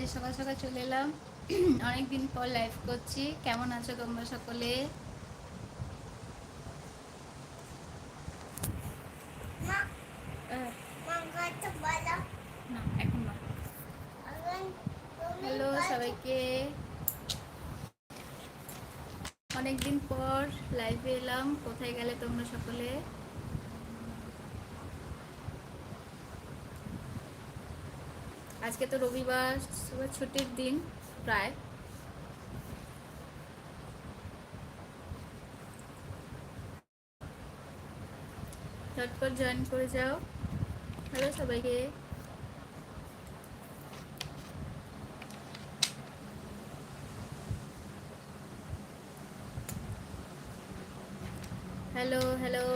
আজ সকাল সকাল চলে এলাম। অনেকদিন পর লাইভ করছি। কেমন আছো তোমরা সকলে? হ্যালো সবাইকে। অনেকদিন পর লাইভে এলাম। কোথায় গেলে তোমরা সকলে? আজকে তো রবিবার সবার ছুটির দিন প্রায় ঝটপট জয়েন করে যাও। হ্যালো সবাইকে। হ্যালো হ্যালো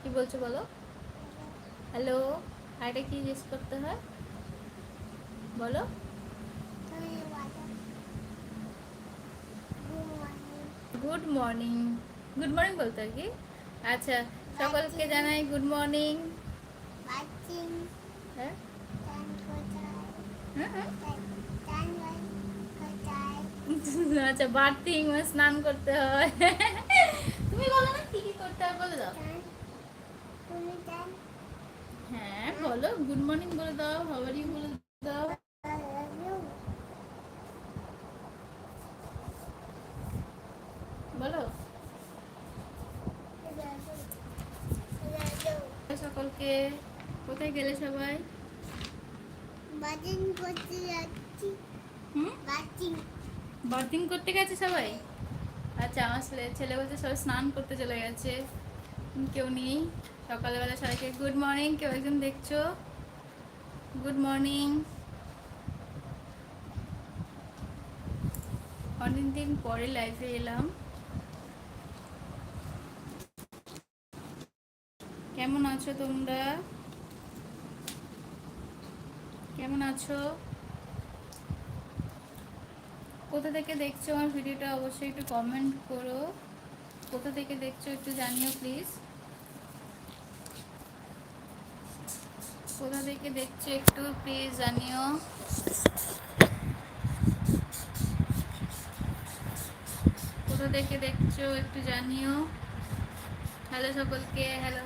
কি বলছো বলো? হ্যালো হাইটা কি জিজ্ঞেস করতে হয়? বলো। গুড মর্নিং গুড মর্নিং বলতে আর কি? আচ্ছা সকলকে জানাই গুড মর্নিং হ্যাঁ? হ্যাঁ, হ্যাঁ। আচ্ছা বার্থিং স্নান করতে হয় তুমি বলো না কি কি করতে হয় বলে দাও হ্যাঁ বলো। গুড মর্নিং বলে দাও হাওয়ার ইউ বলে দাও। বলো। সকলকে কোথায় গেলে সবাই? হুম? বার্থিং করতে গেছে সবাই? আচ্ছা আমার ছেলে ছেলে বলছে সবাই স্নান করতে চলে গেছে। কেউ নেই। সকালবেলা সবাইকে গুড মর্নিং কেউ একজন দেখছ? গুড মর্নিং অনেক দিন পরে লাইফে এলাম। কেমন আছো তোমরা? কেমন আছো? কোথা থেকে দেখছ আমার ভিডিওটা অবশ্যই একটু কমেন্ট করো। কোথা থেকে দেখছ একটু জানিও প্লিজ কোথা থেকে দেখছ একটু প্লিজ জানিও। কোথা থেকে দেখছ একটু জানিও। হ্যালো সকলকে হ্যালো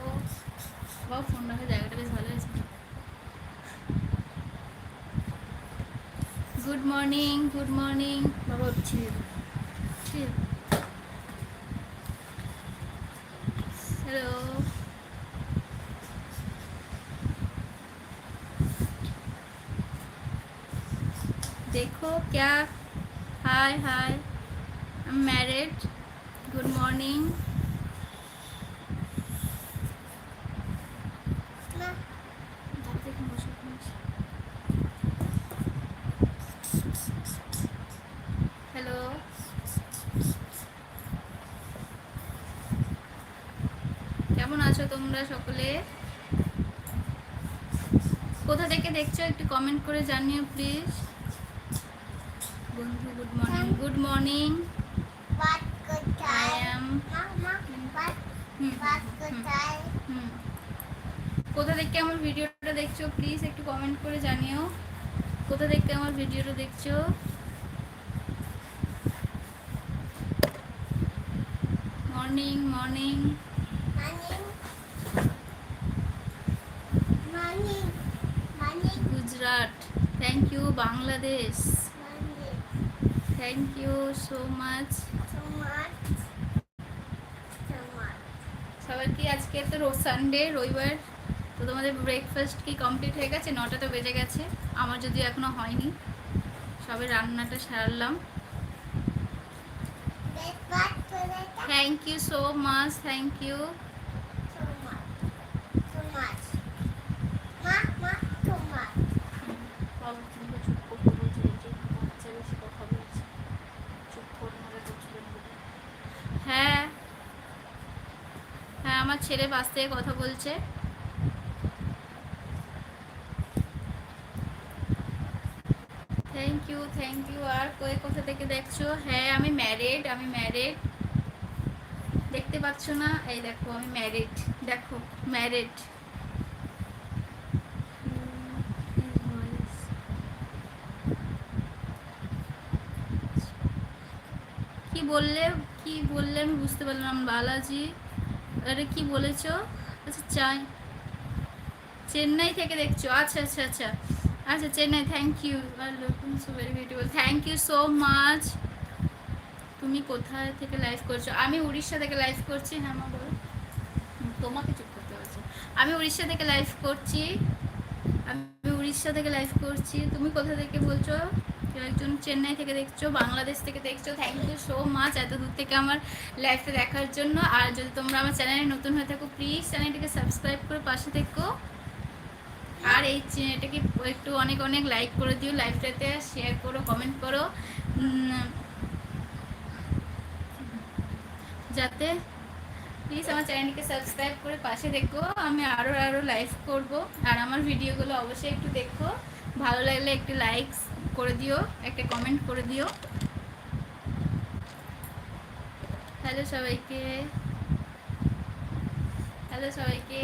বাবা ফোন রাখার জায়গাটা বেশ ভালো আছে গুড মর্নিং গুড মর্নিং বাবা উঠছি। हेलो क्या hi hi I am married good morning hello কেমন আছো তোমরা সকলে কোথা থেকে দেখছো একটু কমেন্ট করে জানিও প্লিজ বন্ধু good morning good morning I am কোথা থেকে আমার ভিডিওটা দেখছ? প্লিজ একটু কমেন্ট করে জানিও। কোথা থেকে আমার ভিডিওটা দেখছ? Morning morning Gujarat thank you Bangladesh thank you so much সবার কি আজকে তো সানডে রবিবার? তো তোমাদের ব্রেকফাস্ট কি কমপ্লিট হয়ে গেছে? নটা তো বেজে গেছে। আমার যদিও এখনও হয়নি। সবে রান্নাটা সারলাম। Thank you so much thank you আমার পাশ থেকে কথা বলছে। থ্যাংক ইউ থ্যাংক ইউ আর কই, কোথা থেকে দেখছ? হ্যাঁ আমি ম্যারিড আমি ম্যারিড দেখতে পাচ্ছ না? এই দেখো, আমি ম্যারিড দেখো ম্যারিড কি বললে কি বললে আমি বুঝতে পারলাম বালাজি। আরে কি বলেছ? আচ্ছা চাই। চেন্নাই থেকে দেখছ? আচ্ছা আচ্ছা আচ্ছা। আচ্ছা Chennai thank you so very beautiful thank you so much তুমি কোথায় থেকে লাইভ করছ? আমি উড়িষ্যা থেকে লাইভ করছি। হ্যাঁ মা, বলো। তোমাকে চুপ করতে হচ্ছে আমি উড়িষ্যা থেকে লাইভ করছি। আমি উড়িষ্যা থেকে লাইভ করছি। তুমি কোথা থেকে বলছো? কেউ একজন চেন্নাই থেকে দেখছ, বাংলাদেশ থেকে দেখছ থ্যাংক ইউ সো মাচ এত দূর থেকে আমার লাইভটা দেখার জন্য। আর যদি তোমরা আমার চ্যানেলে নতুন হয়ে থাকো প্লিজ চ্যানেলটিকে সাবস্ক্রাইব করে পাশে থেকো। আর এই চ্যানেলটাকে একটু অনেক অনেক লাইক করে দিও লাইভটাতে শেয়ার করো কমেন্ট করো। যাতে প্লিজ আমার চ্যানেলটিকে সাবস্ক্রাইব করে পাশে দেখো আমি আরও আরও লাইভ করব। আর আমার ভিডিওগুলো অবশ্যই একটু দেখো। ভালো লাগলে একটু লাইক করে দিও, একটা কমেন্ট করে দিও। হ্যালো সবাইকে। হ্যালো সবাইকে।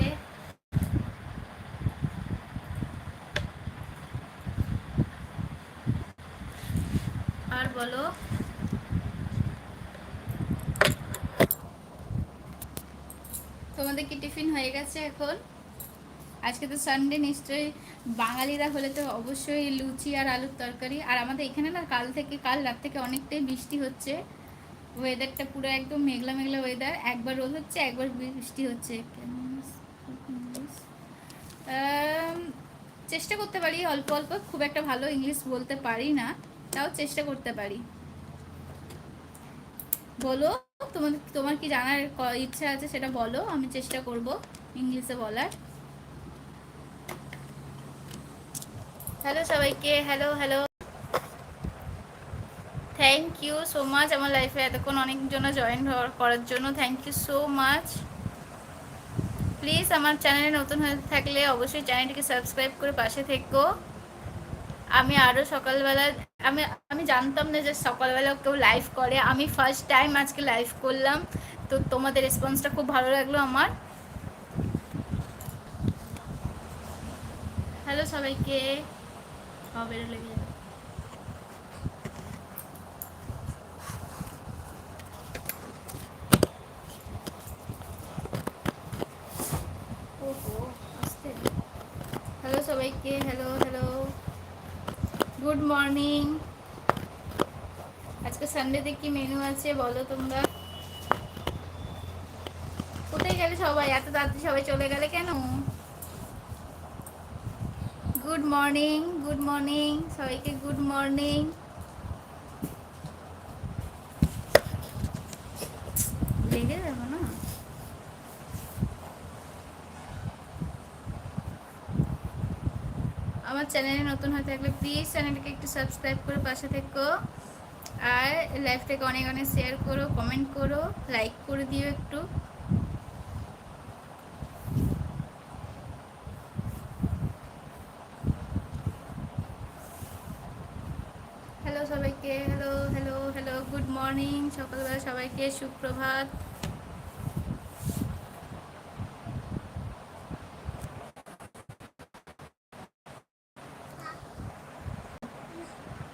আর বলো। তোমাদের কি টিফিন হয়ে গেছে এখন? আজকে তো সানডে নিশ্চয়ই বাঙালিরা হলে তো অবশ্যই লুচি আর আলুর তরকারি। আর আমাদের এখানে না কাল থেকে, কাল রাত থেকে অনেকটাই বৃষ্টি হচ্ছে। ওয়েদারটা পুরো একদম মেঘলা মেঘলা ওয়েদার একবার রোদ হচ্ছে, একবার বৃষ্টি হচ্ছে। চেষ্টা করতে পারি, অল্প অল্প। খুব একটা ভালো ইংলিশ বলতে পারি না, তাও চেষ্টা করতে পারি। বলো তোমার তোমার কি জানার ইচ্ছা আছে সেটা বলো, আমি চেষ্টা করব ইংলিশে বলার। হ্যালো সবাইকে। Hello hello thank you so much আমার লাইফে এতক্ষণ অনেকজন জয়েন করার জন্য thank you so much please আমার চ্যানেলে নতুন হয়ে থাকলে অবশ্যই চ্যানেলটিকে সাবস্ক্রাইব করে পাশে থেকো। আমি আরও সকালবেলা, আমি আমি জানতাম না যে সকালবেলা কেউ লাইভ করে। আমি ফার্স্ট টাইম আজকে লাইভ করলাম। তো তোমাদের রেসপন্সটা খুব ভালো লাগল আমার। হ্যালো সবাইকে। হবে লেগে যাবে। হ্যালো সবাইকে হ্যালো হ্যালো গুড মর্নিং আজকে সানডেতে কি মেনু আছে বলো তোমরা? কোথায় গেলে সবাই? এত তাড়াতাড়ি সবাই চলে গেলে কেন? গুড মর্নিং গুড মর্নিং সবাইকে গুড মর্নিং লেগে যাব না? আমার চ্যানেলে নতুন হয়ে থাকলে প্লিজ চ্যানেলটাকে একটু সাবস্ক্রাইব করে পাশে থেকো। আর লাইফটাকে অনেক অনেক শেয়ার করো কমেন্ট করো লাইক করে দিও একটু হ্যালো সবাইকে hello hello hello good morning সকালবেলা সবাইকে সুপ্রভাত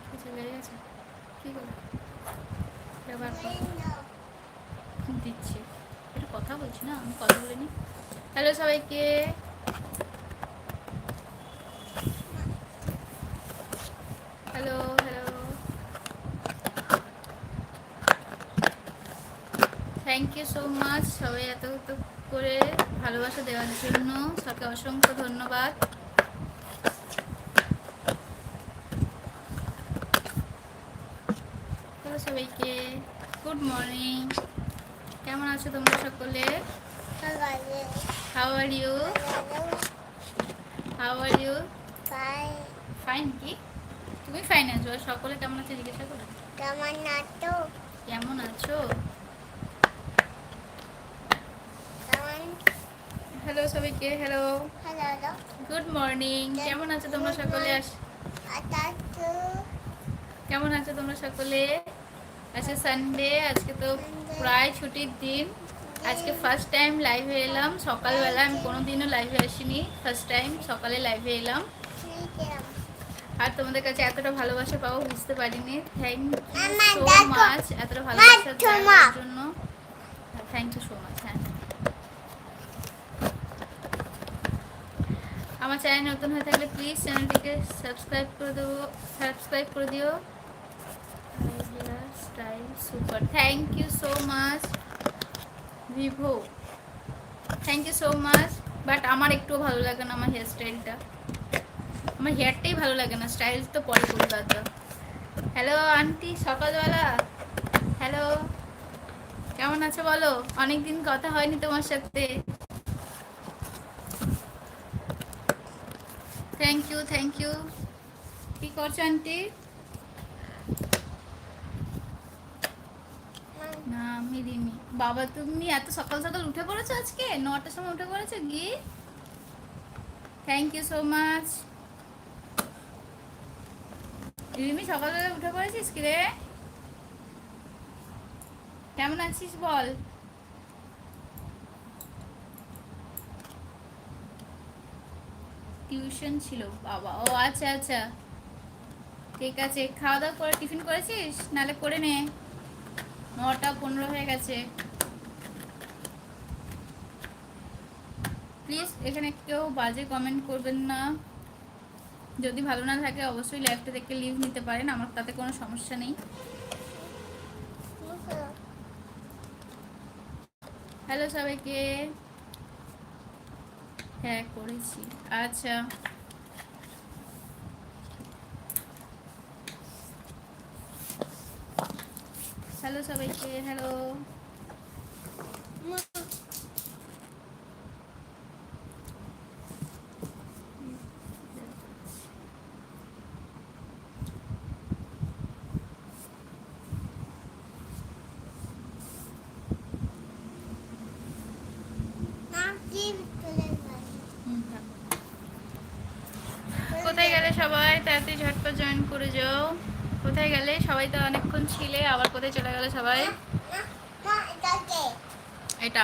কিছু বেড়ে গেছে কী করে এটা বার করো। দিচ্ছি একটু কথা বলছি না আমি কথা বলে নি হ্যালো সবাইকে hello hello thank you so much সবাই এত এত করে ভালোবাসা দেওয়ার জন্য সবকে অসংখ্য ধন্যবাদ। সবাইকে গুড মর্নিং। কেমন আছো তোমরা সকলে? How are you how are you fine কি? তুমি ফাইন আছো? আর সকলে কেমন আছে জিজ্ঞাসা করো। কেমন আছো? কেমন আছো? হ্যালো সবাইকে হ্যালো। গুড মর্নিং কেমন আছো তোমরা সকলে? কেমন আছো তোমরা সকলে? আজকে সানডে আজকে তো প্রায় ছুটির দিন। আজকে ফার্স্ট টাইম লাইভে এলাম। সকালবেলা আমি কোনোদিনও লাইভে আসিনি। ফার্স্ট টাইম সকালে লাইভে এলাম। আর তোমাদের কাছে এতটা ভালোবাসা পাবো বুঝতে পারিনি। Thank you so. মাচ এতটা ভালোবাসা দেওয়ার জন্য। থ্যাংক ইউ সো মাচ হ্যাঁ। আমার চ্যানেল নতুন হয়ে থাকলে প্লিজ চ্যানেলটিকে সাবস্ক্রাইব করে দেবো সাবস্ক্রাইব করে দিও। Style super thank you so much Vivo thank you so much but আমার একটু ভালো লাগে না আমার হেয়ার স্টাইলটা আমার হেয়ারটাই ভালো লাগে না স্টাইল তো পরে দাদা হ্যালো আন্টি সকালবেলা। হ্যালো কেমন আছো বলো? অনেকদিন কথা হয়নি তোমার সাথে। থ্যাংক ইউ থ্যাংক ইউ কি করছ আন্টি না, আমি বাবা, তুমি এত সকাল সকাল উঠে পড়েছো আজকে? নটার সময় উঠে পড়েছো গিয়ে thank you so much Rimi সকালবেলা উঠে পড়েছিস কি রে? কেমন আছিস বল? টিউশন ছিল। বাবা, ও আচ্ছা আচ্ছা। ঠিক আছে, খাওয়া দাওয়া করে টিফিন করেছিস? নালে করে নে। নটা পনেরো হয়ে গেছে। প্লিজ এখানে কেউ বাজে কমেন্ট করবেন না। যদি ভালো না থাকে, অবশ্যই লাইভটা দেখে লিভ নিতে পারেন। আমার তাতে কোনো সমস্যা নেই। হ্যালো সবাইকে। হ্যাঁ করেছি। আচ্ছা। হ্যালো সবাইকে হ্যালো হুম, থাক। কোথায় গেলে সবাই তাড়াতাড়ি ঝটপট জয়েন করে যাও। কোথায় গেলে? সবাই তো অনেকক্ষণ ছিলে, আবার কোথায় চলে গেলে সবাই? এটা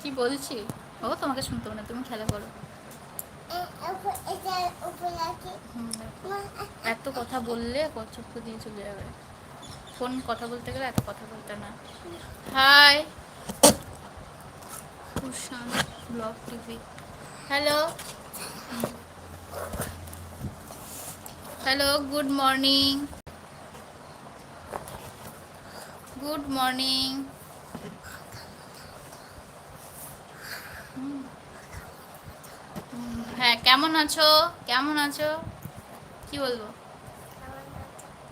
কি বলছি? ও, তোমাকে শুনতে না, তুমি খেলা করো। এত কথা বললে কচ্ছপ দিয়ে চলে যাবে। ফোন কথা বলতে গেলে এত কথা বলতে না। Hi. Kushan blog TV. Hello. Hello good morning. Good morning. হ্যাঁ কেমন আছো? কেমন আছো? কি বলব?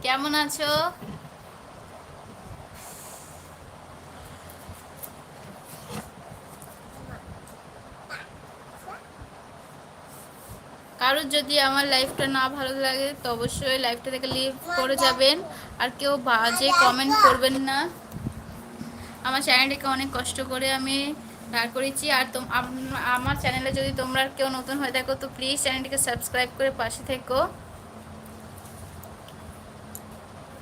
কেমন আছো? কারোর যদি আমার লাইফটা না ভালো লাগে, তো অবশ্যই লাইফটা থেকে লিভ করে যাবেন। আর কেউ বাজে কমেন্ট করবেন না। আমার চ্যানেলটাকে অনেক কষ্ট করে আমি দাঁড় করেছি আর আমার চ্যানেলে যদি তোমরা কেউ নতুন হয়ে থাকো, তো প্লিজ চ্যানেলটিকে সাবস্ক্রাইব করে পাশে থেকো।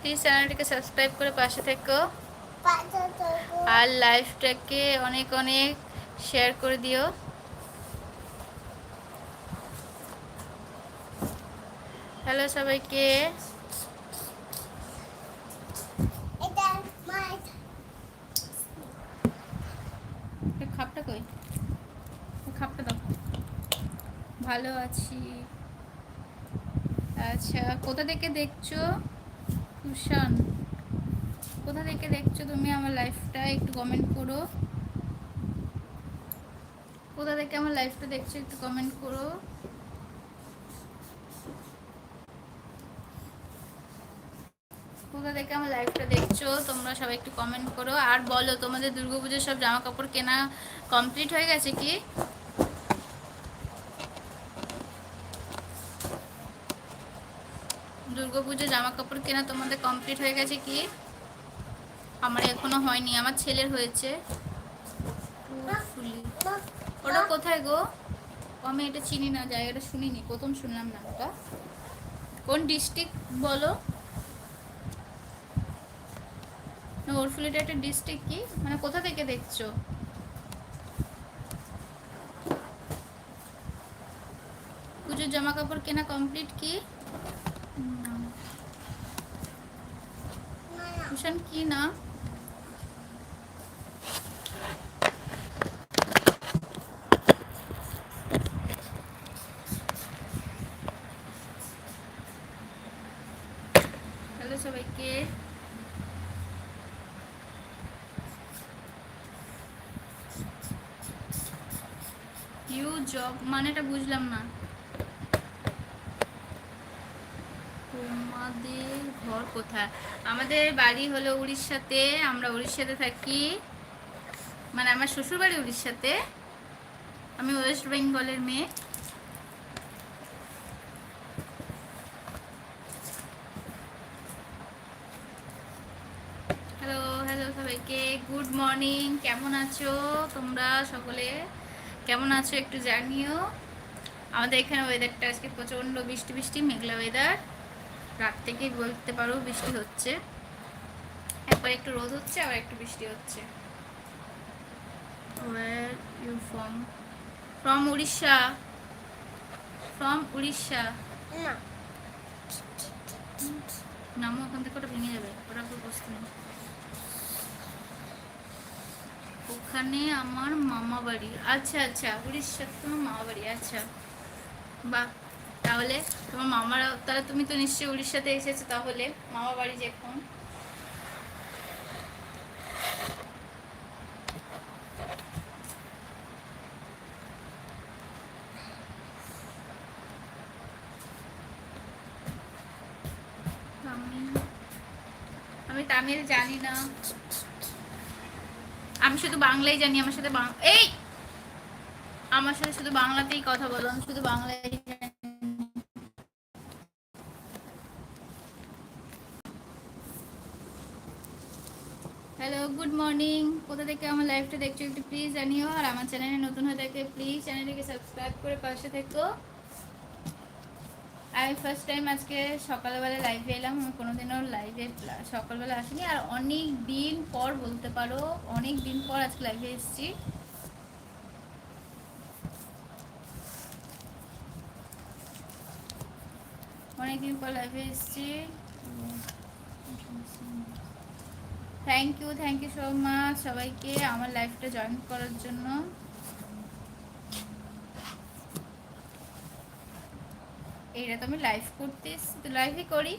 প্লিজ চ্যানেলটিকে সাবস্ক্রাইব করে পাশে থেকো। আর লাইফটাকে অনেক অনেক শেয়ার করে দিও। হ্যালো সবাইকে খাপটা কই? খাপটা দাও। ভালো আছি। আচ্ছা কোথা থেকে দেখছ? কুশান কোথা থেকে দেখছ তুমি আমার লাইফটা একটু কমেন্ট করো। কোথা থেকে আমার লাইফটা দেখছ একটু কমেন্ট করো কোথা থেকে আমার লাইফটা দেখছ তোমরা সবাই একটু কমেন্ট করো। আর বলো, তোমাদের দুর্গাপুজোর সব জামা কাপড় কেনা কমপ্লিট হয়ে গেছে কি? দুর্গাপুজো জামা কাপড় কেনা তোমাদের কমপ্লিট হয়ে গেছে কি? আমার এখনও হয়নি, আমার ছেলের হয়েছে। ওটা কোথায় গো? আমি এটা চিনি না, জায়গাটা শুনিনি, প্রথম শুনলাম নামটা। কোন ডিস্ট্রিক্ট বলো না ওরফুলিটা একটা ডিস্ট্রিক্ট কি? মানে কোথা থেকে দেখছ? পুজোর জামা কাপড় কেনা কমপ্লিট কি? ভূষণ কি না হ্যালো সবাইকে ইউ জব মানেটা বুঝলাম না। তোমাদের ঘর কোথায়? আমাদের বাড়ি হলো উড়িষ্যাতে, আমরা উড়িষ্যাতে থাকি। মানে আমার শ্বশুর বাড়ি উড়িষ্যাতে। আমি ওয়েস্ট বেঙ্গলের মেয়ে। হ্যালো হ্যালো সবাইকে। গুড মর্নিং কেমন আছো তোমরা সকলে? কেমন আছো একটু জানিও? আমাদের এখানে ওয়েদারটা আজকে প্রচণ্ড বৃষ্টি বৃষ্টি মেঘলা ওয়েদার রাত থেকেই বলতে পারো বৃষ্টি হচ্ছে। একবার একটু রোদ হচ্ছে আবার একটু বৃষ্টি হচ্ছে। Where you from from Orissa. From Orissa. নামও ওখান থেকে ওটা ভেঙে যাবে। ওটা বসতে নেই। ওখানে আমার মামা বাড়ি। আচ্ছা আচ্ছা উড়িষ্যাতে তোমার মামা বাড়ি আচ্ছা। বাহ, তাহলে তোমার মামারা, তাহলে তুমি তো নিশ্চয়ই উড়িষ্যাতে এসেছ তাহলে, মামা বাড়ি যখন আমি তামিল জানি না। আমি শুধু বাংলাই জানি, আমার সাথে এই! আমার সাথে শুধু বাংলাতেই কথা বলো, আমি শুধু বাংলাই হ্যালো গুড মর্নিং কোথা থেকে আমার লাইফটা দেখছ একটু প্লিজ জানিও, আর আমার চ্যানেলে নতুন হয়ে থাকে প্লিজ চ্যানেলটিকে সাবস্ক্রাইব করে পাশে থেকো। আমি ফার্স্ট টাইম আজকে সকালবেলা লাইভে এলাম, আমি কোনোদিনও লাইভে সকালবেলা আসিনি। আর অনেক দিন পর বলতে পারো, অনেক দিন পর আজকে লাইভে এসেছি। অনেক দিন পর লাইভে এসেছি। Thank you thank you so much সবাইকে আমার লাইফটা জয়েন করার জন্য। এইটা তো আমি লাইভ করতে লাইভই করি।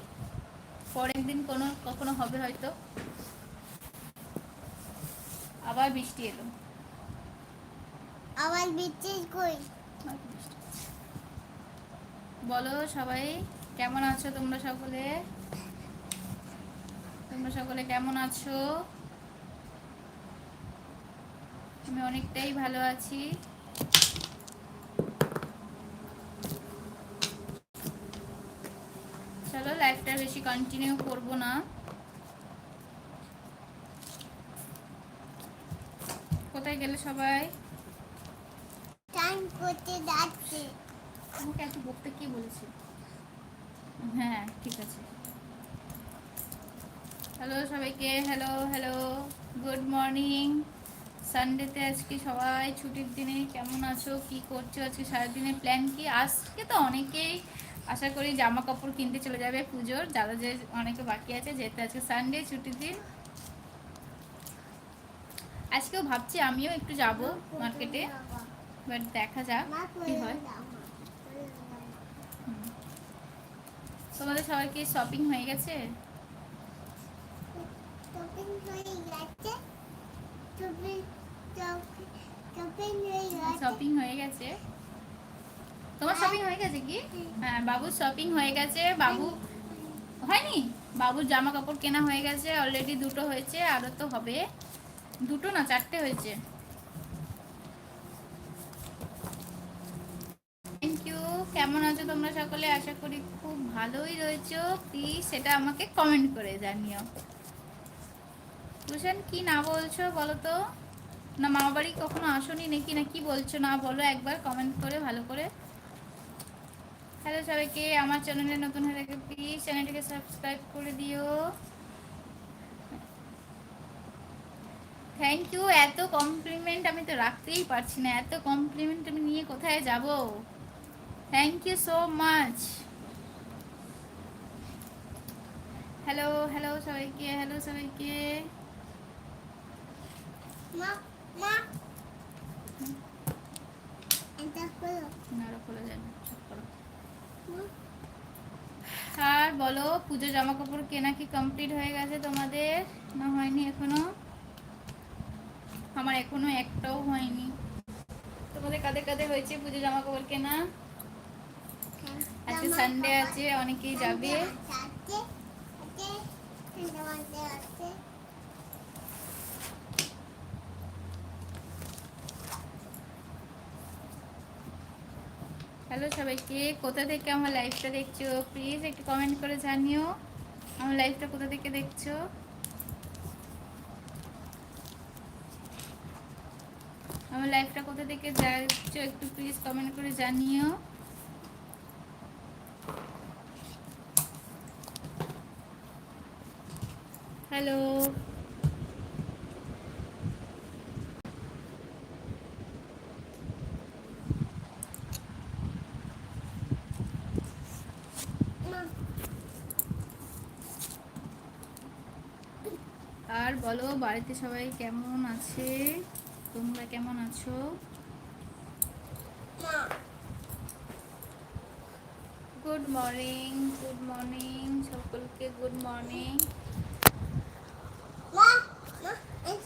পরের দিন কোনো কখনো হবে হয়তো। আবার বৃষ্টি এলো। আবার বিচ্ছিস কই? বলো সবাই কেমন আছো তোমরা সকলে? তোমরা সকলে কেমন আছো? আমি অনেকটাই ভালো আছি চলো লাইফটা বেশি কন্টিনিউ করব না। কোথায় গেলে সবাই? টাইম করতে যাচ্ছে। আমাকে এত বকতে কি বলেছে? হ্যাঁ ঠিক আছে। হ্যালো সবাইকে হ্যালো হ্যালো গুড মর্নিং সানডেতে আজকে সবাই ছুটির দিনে কেমন আছো কি করছ? আজকে সারাদিনের প্ল্যান কি? আজকে তো অনেকেই আশা করি জামা কাপড় কিনতে চলে যাবে পুজোর। দাদা যে অনেকে বাকি আছে যেহেতু আজকে সানডে ছুটির দিন। আজকেও ভাবছি আমিও একটু যাব মার্কেটে বাট দেখা যাক কি হয়। তোমাদের সবার কি শপিং হয়ে গেছে? শপিং হয়ে গেছে শপিং শপিং হয়ে গেছে শপিং হয়ে গেছে তোমার শপিং হয়ে গেছে কি? হ্যাঁ বাবুর শপিং হয়ে গেছে। বাবু, হয়নি? বাবুর জামা কাপড় কেনা হয়ে গেছে অলরেডি দুটো হয়েছে আরও তো হবে। দুটো না চারটে হয়েছে। থ্যাংক ইউ কেমন আছো তোমরা সকলে? আশা করি খুব ভালোই রয়েছো। প্লিজ সেটা আমাকে কমেন্ট করে জানিও। ভূষণ কি না বলছো বলো তো? না মামা বাড়ি কখনো আসোনি নাকি? না, কি বলছো? না, বলো একবার কমেন্ট করে, ভালো করে। হ্যালো সবাইকে আমার চ্যানেলে নতুন হয়ে থাকে প্লিজ চ্যানেলটিকে সাবস্ক্রাইব করে দিও। থ্যাংক ইউ এত কমপ্লিমেন্ট আমি তো রাখতেই পারছি না এত কমপ্লিমেন্ট আমি নিয়ে কোথায় যাব? Thank you so much hello hello সবাইকে হ্যালো সবাইকে। মা মা। এটা না খোলা যায় না চুপ করো মা আর বলো, পুজো জামা কাপড় কেনা কি কমপ্লিট হয়ে গেছে তোমাদের? না হয়নি এখনও? আমার এখনও একটাও হয়নি। তোমাদের কাদের কাদের হয়েছে পুজো জামা কাপড় কেনা? আজকে সানডে আছে, অনেকেই যাবে আছে আছে আছে আছে হ্যালো সবাইকে, কোথা থেকে আমার লাইভটা দেখছ? প্লিজ একটু কমেন্ট করে জানিও, আমার লাইভটা কোথা থেকে দেখছ? আমার লাইভটা কোথা থেকে দেখছ একটু প্লিজ কমেন্ট করে জানিও। হ্যালো। বলো বাড়িতে সবাই কেমন আছে? তোমরা কেমন আছো? গুড মর্নিং গুড মর্নিং সকলকে গুড মর্নিং মা মা এই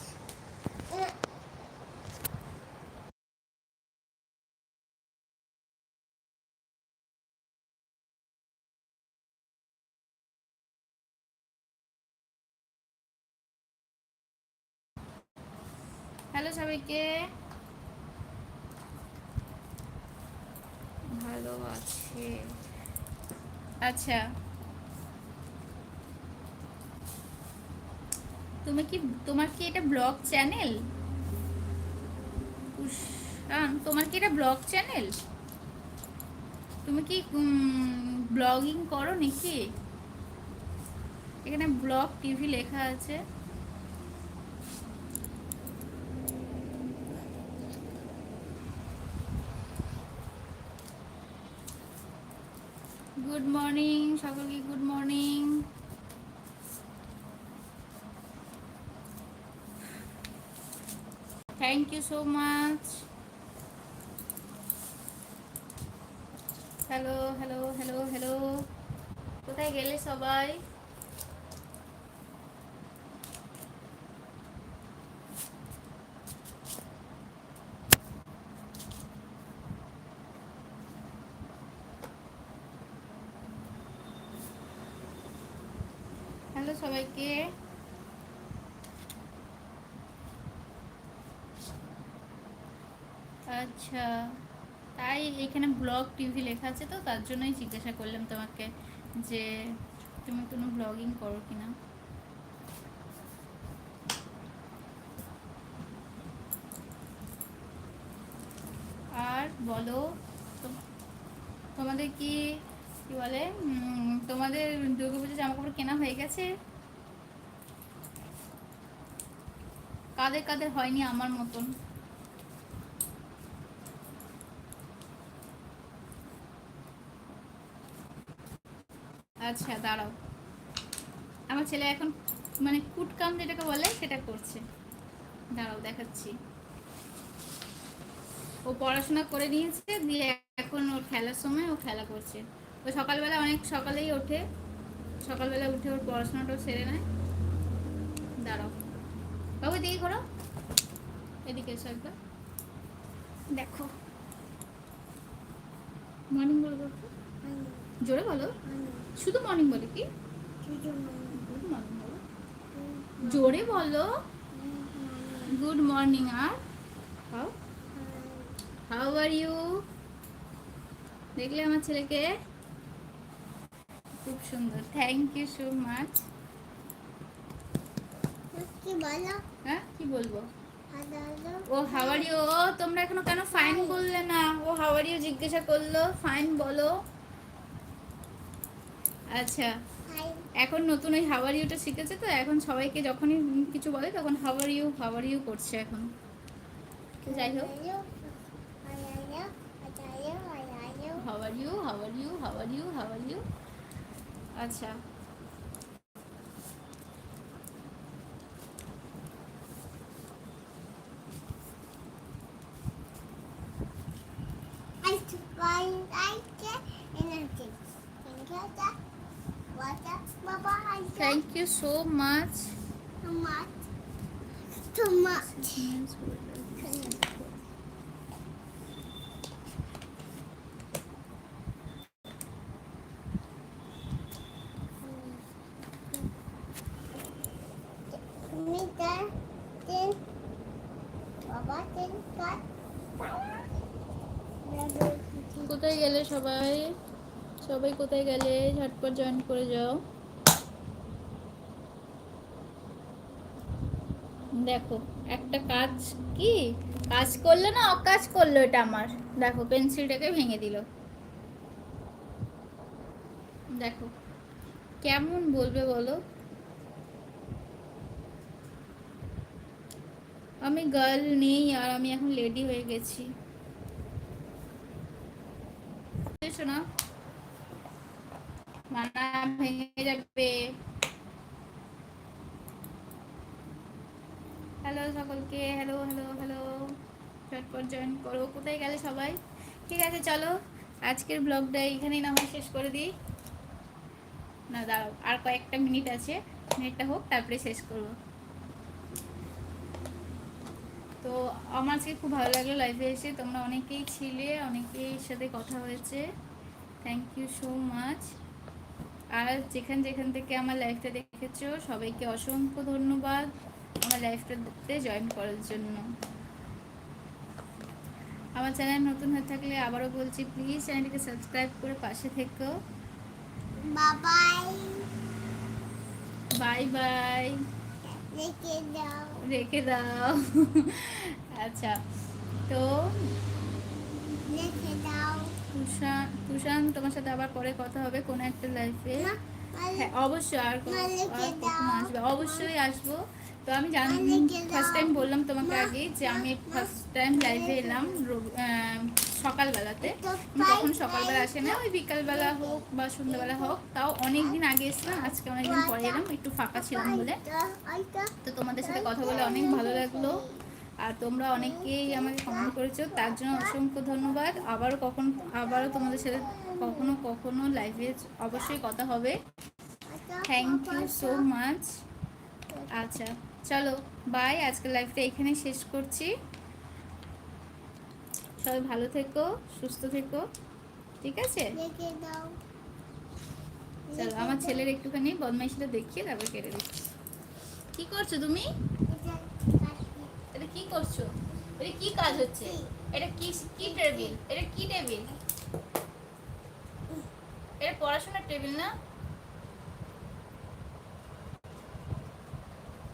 এই হ্যালো সবাইকে ভালো আছে। আচ্ছা। তুমি কি, তোমার কি এটা ব্লগ চ্যানেল? তোমার কি এটা ব্লগ চ্যানেল? তুমি কি ব্লগিং করো নাকি? এখানে ব্লগ, টিভি লেখা আছে। গুড মর্নিং সকলকে good morning thank you so much hello hello hello hello কোথায় গেলে সবাই? হ্যালো সবাইকে। আচ্ছা তাই এখানে ব্লগ টিভি লেখা আছে তো, তার জন্যই জিজ্ঞাসা করলাম তোমাকে যে তুমি কোনো ব্লগিং করো কিনা। আর বলো তোমাদের কি কি বলে তোমাদের দুর্গাপুজো জামা কাপড় কেনা হয়ে গেছে? কাদের কাদের হয়নি আমার মতন? আচ্ছা দাঁড়াও। আমার ছেলে এখন মানে কুটকাম যেটাকে বলে, সেটা করছে। দাঁড়াও, দেখাচ্ছি। ও পড়াশোনা করে নিয়েছে, দিয়ে এখন ওর খেলার সময় ও খেলা করছে। ও সকালবেলা অনেক সকালেই ওঠে। সকালবেলা উঠে ওর পড়াশোনাটাও সেরে নেয়। দাঁড়াও। বাবু, এদিকে করো এদিকে এসো একবার। দেখো। মর্নিং বলো জোরে বলো। শুধু মর্নিং বলে কি? জোরে বলো। Good morning R. How how are you. দেখলে আমার ছেলেকে? খুব সুন্দর। থ্যাংক ইউ সো মাচ কি বলো? হ্যাঁ কি বলব? ও হাওয়ারিও ও তোমরা এখনও কেন ফাইন বললে না? ও হাওয়ারিও জিজ্ঞাসা করল। ফাইন বলো। আচ্ছা এখন নতুন ওই হাওয়ারিওটা শিখেছে তো? এখন সবাইকে যখনই কিছু বলে তখন হাওয়ারিও হাওয়ারিও করছে এখন। যাই হোক। হাওয়ারিও হাওয়ারিও হাওয়ারিও হাওয়ারিও আচ্ছা I find like it and I think think of that. What that Baba I thank you so much too much. Too much. কোথায় গেলে সবাই? সবাই কোথায় গেলে? ঝটপট জয়েন করে যাও। দেখো, একটা কাজ কি? কাজ করল না অকাজ করল এটা আমার। দেখো, পেন্সিলটাকে ভেঙে দিল। দেখো, কেমন বলবে বলো? আমি গার্ল নেই আর আমি এখন লেডি হয়ে গেছি। শোনা মানা ভেঙে যাবে। হ্যালো সকলকে হ্যালো হ্যালো হ্যালো চটপট জয়েন করো। কোথায় গেলে সবাই? ঠিক আছে, চলো। আজকের ব্লগটা এখানেই না হয় শেষ করে দিই। না, দাঁড়াও, আর কয়েকটা মিনিট আছে। মিনিটটা হোক, তারপরে শেষ করব। তো আমার আজকে খুব ভালো লাগল লাইভে এসে। তোমরা অনেকেই ছিলে অনেকেই সাথে কথা হয়েছে। থ্যাংক ইউ সো মাচ আর যেখান যেখান থেকে আমার লাইফটা দেখেছ সবাইকে অসংখ্য ধন্যবাদ আমার লাইফটাতে জয়েন করার জন্য। আমার চ্যানেল নতুন হয়ে থাকলে আবারও বলছি প্লিজ চ্যানেলটিকে সাবস্ক্রাইব করে পাশে থেকো. Bye bye down. রেখে দাও। আচ্ছা তো রেখে দাও। তুষান তুষান তোমার সাথে আবার পরে কথা হবে কোনো একটা লাইফে হ্যাঁ অবশ্যই আর আসবে। অবশ্যই আসব। তো আমি জানি ফার্স্ট টাইম বললাম তোমাকে আগে যে আমি ফার্স্ট টাইম লাইভে এলাম সকালবেলাতে। তো আমি কখনো পাই- সকালবেলা আসে না ওই বিকালবেলা হোক বা সন্ধ্যাবেলা হোক তাও অনেক দিন আগে এসেছিলাম আজকে অনেকদিন পরে এলাম একটু ফাঁকা ছিলাম বলে। তো তোমাদের সাথে কথা বলে অনেক ভালো লাগল। আর তোমরা অনেকেই আমাকে কমেন্ট করেছ তার জন্য অসংখ্য ধন্যবাদ। আবারও কখন আবারও তোমাদের সাথে কখনো কখনো লাইভে অবশ্যই কথা হবে। থ্যাংক ইউ সো মাচ আচ্ছা চলো বাই আজকের লাইফটা এখানে শেষ করছি। সবাই ভালো থেকো সুস্থ থেকো। ঠিক আছে. চলো আমার ছেলের একটুখানি বদমাইশিটা দেখিয়ে তারপর কেটে দিচ্ছি। কি করছ তুমি? এটা কি করছ? এটা কি কাজ হচ্ছে? এটা কি কি টেবিল? এটা কি টেবিল? এটা পড়াশোনার টেবিল না?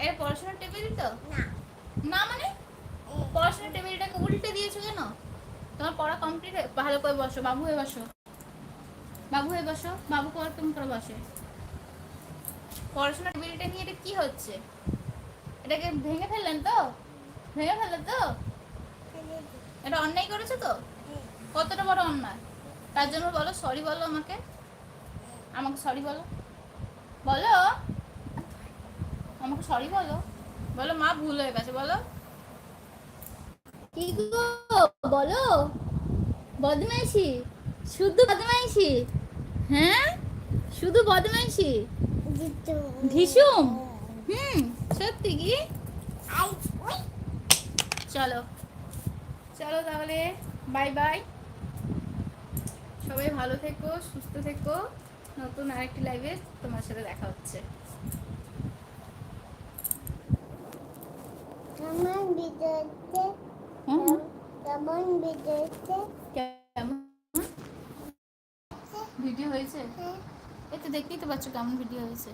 এটা পড়াশোনার টেবিল তো? না। না মানে? পড়াশোনার টেবিলটাকে উল্টে দিয়েছ কেন? তোমার পড়া কমপ্লিট ভালো করে বসো, বাবু হয়ে বসো। বাবু হয়ে বসো, বাবু কর তুমি করে বসে। পড়াশোনার টেবিলটা নিয়ে এটা কি হচ্ছে? এটাকে ভেঙে ফেললেন তো? ভেঙে ফেললেন তো? এটা অন্যায় করেছ তো? কতটা বড় অন্যায়? তার জন্য বলো সরি বলো আমাকে। আমাকে সরি বলো। বলো। আমাকে সরি বলো। বলো, মা ভুল হয়ে গেছে, বলো। কি গো? বলো? বদমাইশি? শুধু বদমাইশি? হ্যাঁ? শুধু বদমাইশি? ঢিসুম হুম সত্যি কি? চলো। চলো তাহলে বাই বাই। সবাই ভালো থেকো সুস্থ থেকো। নতুন আরেকটি লাইভে তোমার সাথে দেখা হচ্ছে। ভিডিওতে কেমন হয়েছে কেমন? ভিডিও হয়েছে? এই তো দেখতেই তো পাচ্ছ কেমন ভিডিও হয়েছে।